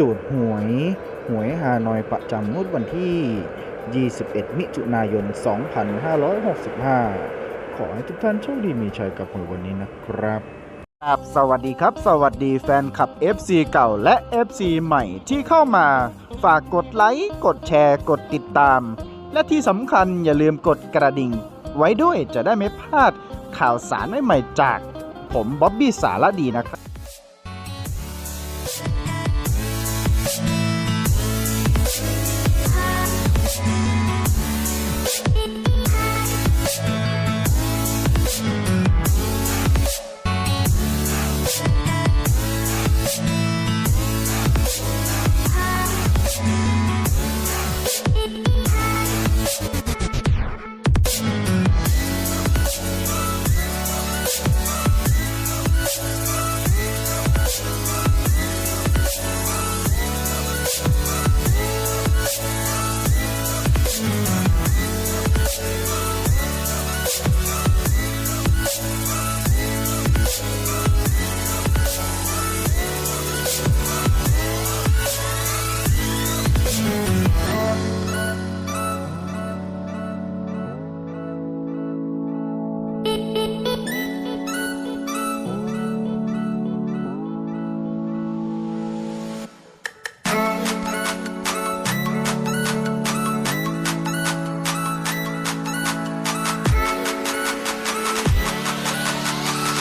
ตูดหวย หวยฮานอยประจำงวดวันที่ 21 มิถุนายน 2565 ขอให้ทุกท่านโชคดีมีชัยกับหวยวันนี้นะครับครับสวัสดีครับ สวัสดีแฟนคลับ FC เก่าและ FC ใหม่ที่เข้ามา ฝากกดไลค์กดแชร์กดติดตาม และที่สำคัญอย่าลืมกดกระดิ่ง ไว้ด้วยจะได้ไม่พลาดข่าวสารใหม่ๆจาก ผมบ๊อบบี้สารดีนะครับ